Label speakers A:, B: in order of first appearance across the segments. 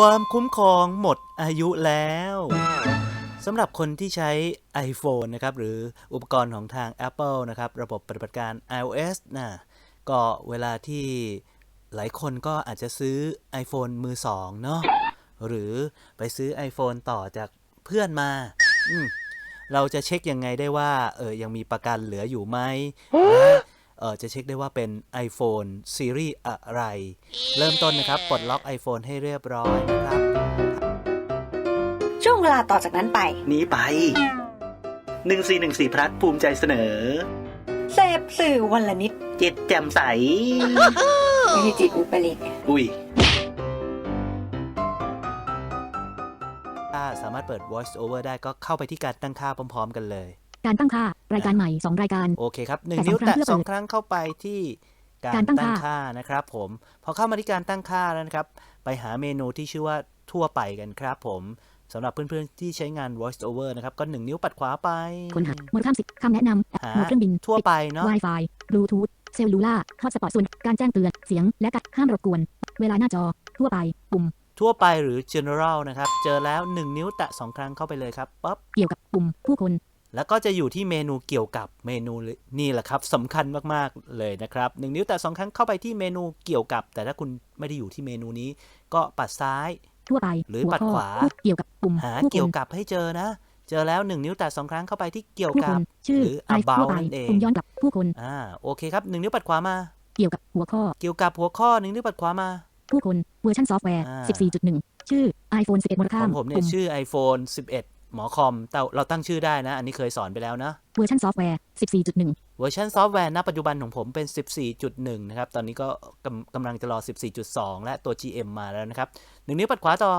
A: ความคุ้มครองหมดอายุแล้วสำหรับคนที่ใช้ iPhone นะครับ หรืออุปกรณ์ของทาง Apple นะครับ ระบบปฏิบัติการ iOS นะก็เวลาที่หลายคนก็อาจจะซื้อ iPhone มือสองเนาะหรือไปซื้อ iPhone ต่อจากเพื่อนมาอืมเราจะเช็คยังไงได้ว่า เออยังมีประกันเหลืออยู่ไหมและเออจะเช็คได้ว่าเป็น iPhone ซีรีส์อะไร เริ่มต้นนะครับปลดล็อก iPhone ให้เรียบร้อยนะครับ
B: ช่วงเวลาต่อจากนั้นไป
A: นี้ไป 1414พลัดภูมิใจเสนอ
B: เสพสื่อวันละนิด
A: จิตแจ่มใส
B: ไม่ใช่จิตอุปริต
A: อุ้ยถ้าสามารถเปิด voice over ได้ก็เข้าไปที่การตั้งค่าพร้อม ๆ กันเลย
C: การตั้งค่า รายการใหม่ 2 รายการ
A: โอเคครับหนึ่ง
C: แต่สอง
A: นิ้ว
C: ครั้ง
A: แตะ
C: เพื่อ
A: สอง
C: เปิด
A: ครั้งเข้าไปที่การ
C: การตั้ง
A: ตั้ง
C: ค่า
A: ค่านะครับผม พอเข้ามาที่การตั้งค่าแล้วนะครับ ไปหาเมนูที่ชื่อว่าทั่วไปกันครับผมสำหรับเพื่อนๆ ที่ใช้งาน voice over นะครับ ก็หนึ่งนิ้วปัดขวาไป
C: ค้นหามูลค่าสิบคำแนะนำแอป
A: หา
C: โหมดเครื่องบิน
A: ทั่วไปเนาะ
C: ปิด Wi-Fi บลูทูธเซลลูล่าฮอตสปอตส่วน การแจ้งเตือน เสียง และการห้ามรบกวน เวลาหน้าจอ ทั่วไป ปุ่ม
A: ทั่วไปหรือ general นะครับ เจอแล้ว 1 นิ้วแตะ 2 ครั้งเข้าไปเลยครับ ปั๊บ
C: เกี่ยวกับปุ่ม ผู้คน
A: แล้วก็จะอยู่ที่เมนูเกี่ยวกับเมนูนี่แหละครับสำคัญมากๆเลยนะครับ1นิ้วแตะ2ครั้งเข้าไปที่เมนูเกี่ยวกับ แต่ถ้าคุณไม่ได้อยู่ที่เมนูนี้ ก็ปัดซ้าย
C: ทั่วไป
A: หรือ
C: หัว
A: ปัด
C: ข้อ
A: ขวา
C: ผู้เกี่ยวกับปุ่ม
A: หา
C: ผู้ค
A: เกี่ยวนกับให้เจอนะ เจอแล้ว 1 นิ้วแตะ2ครั้งเข้าไปที่เกี่ยว
C: ผู้
A: กั
C: ค
A: บ
C: นชื่อ
A: หรือ
C: ไอ
A: about
C: ทั่วไป
A: นั่นเอง
C: ปุ่มย้อนกลับผู้คน
A: อ่าโอเคครับ 1 นิ้วปัดขวามา
C: เกี่ยวกับหัวข้อ
A: เกี่ยวกับหัวข้อ 1 นิ้วปัดขวามา
C: ผู้คนเวอร์ชันซอฟต์แวร์
A: อ่า
C: 14.1 ชื่อ iPhone 11มูล
A: ข
C: ค่า
A: องผมเนี่ย
C: ปุ่ม
A: ชื่อ iPhone 11 หมอคอมแต่เราตั้งชื่อได้นะ อันนี้เคยสอนไปแล้วนะ
C: เวอร์ชันซอฟต์แวร์ 14.1
A: เวอร์ชันซอฟต์แวร์ณปัจจุบันของผมเป็น 14.1 นะครับ ตอนนี้ก็กำกำลังจะรอ 14.2 และตัว GM มาแล้วนะครับ หนึ่งนิ้วปัดขวาต่อ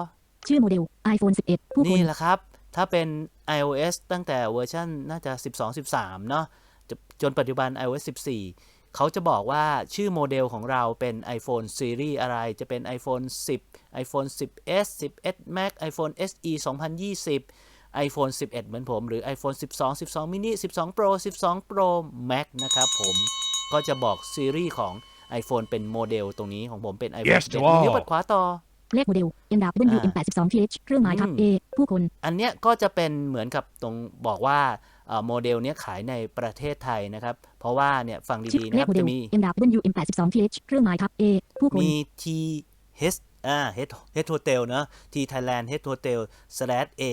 C: ชื่อโมเดล iPhone 11 ผู้คน
A: นี่แหละครับ ถ้าเป็น iOS ตั้งแต่เวอร์ชันน่าจะ 12 13 เนาะจจนปัจจุบัน iOS 14 เขาจะบอกว่าชื่อโมเดลของเราเป็น iPhone ซีรีส์อะไร จะเป็น iPhone 10 iPhone 10s 10s Max iPhone SE 2020 iPhone 11 เหมือนผม หรือ iPhone 12 12 mini 12 Pro 12 Pro Max นะครับผม ก็จะบอกซีรีส์ของ iPhone เป็นโมเดลตรงนี้ของผมเป็น iPhone
D: Yes
A: 11
D: to all
A: นิ้วปัดขวาต่อ
C: เลขโมเดล MW M82TH เครื่องหมายทับ A ผู้คน
A: อันเนี้ยก็จะเป็นเหมือนกับตรงบอกว่าเอ่อโมเดลเนี้ยขายในประเทศไทยนะครับ เพราะว่าเนี่ยฟัง
C: ชื่
A: ดี
C: อ
A: ๆนะ
C: เล
A: ค
C: ข
A: รับ
C: โมเด
A: จะ
C: ล
A: มี
C: MW M82TH เครื่องหมายทับ A ผู้คน
A: มี T H อ่า Head Head Hotel เนอะ T Thailand Head Hotel slash A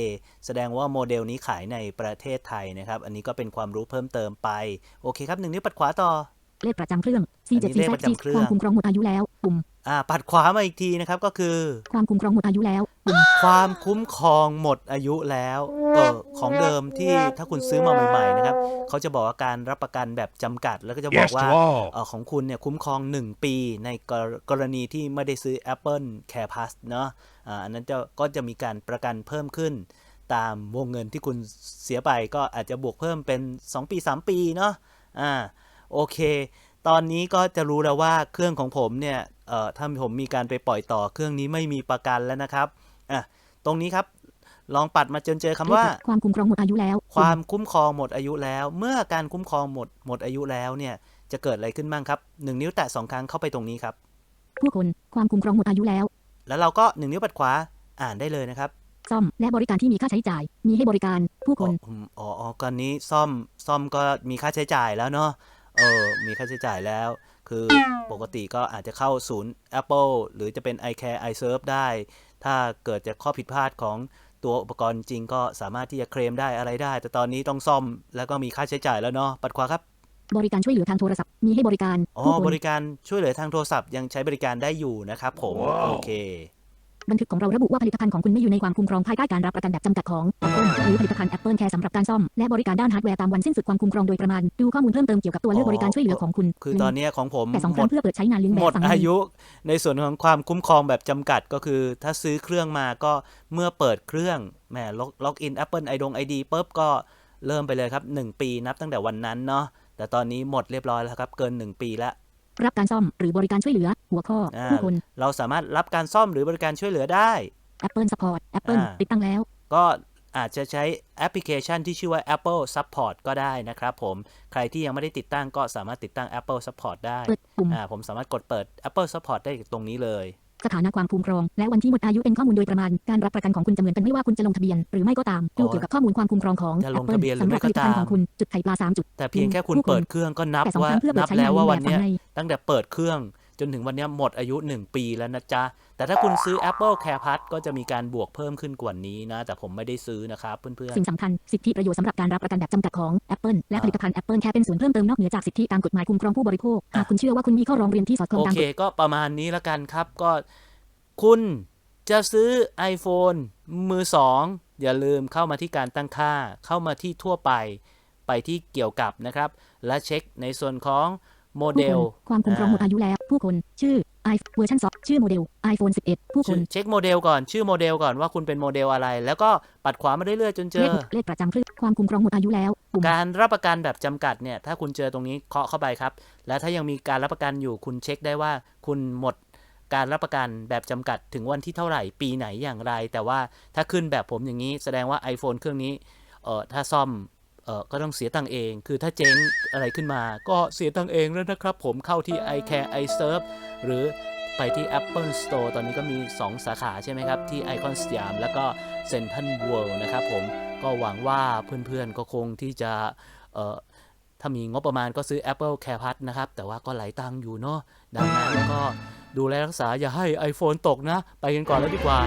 A: แสดงว่าโมเดลนี้ขายในประเทศไทยนะครับ อันนี้ก็เป็นความรู้เพิ่มเติมไป โอเคครับหนึ่งนิ้วปัดขวาต่อ
C: เลขประจำเครื่อง
A: อันนี้เลขประ
C: C7CZ
A: จำเครื่อง
C: ความคุ้มครองหมดอายุแล้ว ปุ่ม
A: อ่า ปัดขวามาอีกทีนะครับก็คือ
C: ความคุ้มครองหมดอายุแล้ว ปุ่ม
A: ความคุ้มครองหมดอายุแล้วเออของเดิมที่ถ้าคุณซื้อมาใหม่ๆนะครับเขาจะบอกว่าการรับประกันแบบจำกัด แล้วก็จะบอก
D: Yes
A: ว่า
D: to all
A: เออของคุณเนี่ยคุ้มครอง 1 ปีในกรกรณีที่ไม่ได้ซื้อ Apple Care Plus เนาะอ่าอันนั้นจะก็จะมีการประกันเพิ่มขึ้น ตามวงเงินที่คุณเสียไปก็อาจจะบวกเพิ่มเป็น 2 ปี 3 ปีเนาะอ่า โอเค ตอนนี้ก็จะรู้แล้วว่าเครื่องของผมเนี่ยเอ่อถ้าผมมีการไปปล่อยต่อเครื่องนี้ไม่มีประกันแล้วนะครับอะตรงนี้ครับลองปัดมาจนเจอคำว่า
C: ความคุ้มครองหมดอายุแล้ว
A: ความคุ้มครองหมดอายุแล้ว เมื่อการคุ้มครองหมดหมดอายุแล้วเนี่ยจะเกิดอะไรขึ้นบ้างครับหนึ่งนิ้วแตะสองครั้งเข้าไปตรงนี้ครับ
C: ผู้คนความคุ้มครองหมดอายุแล้ว
A: แล้วเราก็หนึ่งนิ้วปัดขวาอ่านได้เลยนะครับ
C: ซ่อมและบริการที่มีค่าใช้จ่าย มีให้บริการผู้คน
A: อ๋ออืมอ๋ออ๋อก่อนนี้ซ่อมซ่อมก็มีค่าใช้จ่ายแล้วเนาะ เออมีค่าใช้จ่ายแล้ว คือปกติก็อาจจะเข้าศูนย์ Apple หรือจะเป็น iCare iServe ได้ ถ้าเกิดจากข้อผิดพลาดของตัวอุปกรณ์จริงก็สามารถที่จะเคลมได้อะไรได้ แต่ตอนนี้ต้องซ่อมแล้วก็มีค่าใช้จ่ายแล้วเนาะปัดขวาครับ
C: บริการช่วยเหลือทางโทรศัพท์มีให้บริการ
A: อ๋อ
C: ผู้ค
A: บ
C: น
A: ริการช่วยเหลือทางโทรศัพท์ยังใช้บริการได้อยู่นะครับผม
D: ว้าว
A: โอเค
C: บันทึกของเราระบุว่าผลิตภัณฑ์ของคุณไม่อยู่ในความคุ้มครองภายใต้การรับประกันแบบจำกัดของ Apple หรือผลิตภัณฑ์ Apple Care สำหรับการซ่อม และบริการด้านฮาร์ดแวร์ตามวันสิ้นสุดความคุ้มครองโดยประมาณ ดูข้อมูลเพิ่มเติมเกี่ยวกับตัวเลือกบริการช่วยเหลือของคุณ
A: คือตอนนี้ของผม
C: แต่สองค
A: หม
C: รั้งเพื่อเปิดใช้งานลิงก์แบบ
A: หมดอายุ ในส่วนของความคุ้มครองแบบจำกัดก็คือ ถ้าซื้อเครื่องมาก็เมื่อเปิดเครื่องแหมล็อกล็อกอิน Apple ไอดงไอดีปุ๊บก็เริ่มไปเลยครับ 1 ปีนับตั้งแต่วันนั้นเนาะแต่ตอนนี้หมดเรียบร้อยแล้วครับเกิน 1 ปีแล้ว
C: รับการซ่อมหรือบริการช่วยเหลือ หัวข้อ
A: อ่า
C: ผู้คน
A: เราสามารถรับการซ่อมหรือบริการช่วยเหลือได้
C: Apple Support Apple
A: อ่า
C: ติดตั้งแล้ว
A: ก็อาจจะใช้แอปพลิเคชันที่ชื่อว่า Apple Support ก็ได้นะครับผม ใครที่ยังไม่ได้ติดตั้งก็สามารถติดตั้ง Apple Support ได้
C: เปิดปุ่ม
A: อ่าผมสามารถกดเปิด Apple Support ได้ตรงนี้เลย
C: สถานะความคุ้มครอง และวันที่หมดอายุเป็นข้อมูลโดยประมาณ การรับประกันของคุณจะเหมือนกันไม่ว่าคุณจะลงทะเบียนหรือไม่ก็ตามดูเกี่ยวกับข้อมูลความคุ้มครองของ
A: จะลง
C: Apple
A: ทะเบียนหรือ
C: สำห
A: ไม่
C: รับผ
A: ก็
C: ลิตภัณฑ์
A: ตาม
C: ของคุณจุดไข่ปลาสามจุด
A: แต่เพียงแค่คุณ
C: ผู้คน
A: เปิดเครื่องก็นับ
C: แต่สอง
A: ว่า
C: ครั้งเพื่อเปิด
A: นับ
C: ใช้
A: แล้ว
C: งาน
A: ว่า
C: มี
A: วันเนี้ย
C: แบบไหน
A: ตั้งแต่เปิดเครื่อง จนถึงวันเนี้ยหมดอายุ 1 ปีแล้วนะจ๊ะ แต่ถ้าคุณซื้อ Apple Care Plus ก็จะมีการบวกเพิ่มขึ้นกว่านี้นะ แต่ผมไม่ได้ซื้อนะครับเพื่อน
C: สิ่งสำคัญ สิทธิประโยชน์สำหรับการรับประกันแบบจำกัดของ Apple และผลิตภัณฑ์ Apple แค่เป็นส่วนเพิ่มเติมนอกเหนือจากสิทธิตามกฎหมายคุ้มครองผู้บริโภค หากคุณเชื่อว่าคุณมีข้อร้องเรียนที่สอด
A: ๆ
C: คล้อ
A: โอง
C: ตาม
A: เค
C: กฎ
A: ก็ประมาณนี้แล้วกันครับก็คุณจะซื้อ iPhone มือ 2 อย่าลืมเข้ามาที่การตั้งค่า เข้ามาที่ทั่วไป ไปที่เกี่ยวกับนะครับ และเช็คในส่วนของ โม
C: ผู้
A: เด
C: ค
A: ล
C: นความคุ้มครองหมดอายุแล้ว ผู้คน ชื่อ i เวอร์ชันซอฟชื่อโมเดล iPhone 11 ผู้คน
A: เช็คโมเดลก่อน ชื่อโมเดลก่อนว่าคุณเป็นโมเดลอะไร แล้วก็ปัดขวามาเรื่อยๆจนเจ
C: เล
A: อ
C: ขเลขประจำเครื่องความคุ้มครองหมดอายุแล้วปุ่ม
A: การรับประกันแบบจำกัดเนี่ย ถ้าคุณเจอตรงนี้เคาะเข้าไปครับ แล้วถ้ายังมีการรับประกันอยู่ คุณเช็คได้ว่าคุณหมดการรับประกันแบบจำกัดถึงวันที่เท่าไหร่ ปีไหนอย่างไร แต่ว่าถ้าขึ้นแบบผมอย่างนี้ แสดงว่า iPhone เครื่องนี้ เออถ้าซ่อม เออก็ต้องเสียตังค์เอง คือถ้าเจ๊งอะไรขึ้นมา ก็เสียตังค์เองแล้วนะครับ ผมเข้าที่ iCare iServe หรือไปที่ Apple Store ตอนนี้ก็มี 2 สาขาใช่ไหมครับ ที่ไอคอนสยามแล้วก็เซนทันเวิลด์นะครับผมก็หวังว่าเพื่อนๆก็คงที่จะเอ่อถ้ามีงบประมาณก็ซื้อ Apple Care Plus นะครับ แต่ว่าก็ไหลตังค์อยู่เนาะดังนั้นก็ดูแลรักษาอย่าให้ iPhone ตกนะ ไปกันก่อนแล้วดีกว่า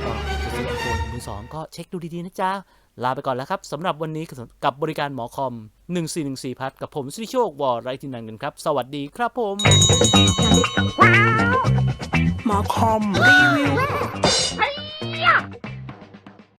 A: เอ่อจะซื้อ iPhone มือสองก็เช็คดูดีๆนะจ๊ะ ลาไปก่อนแล้วครับสำหรับวันนี้กับบริการหมอคอม 1414 พัทกับผมสุริโชควอไรทินันกันครับ สวัสดีครับผม
D: หมอคอมรีวิว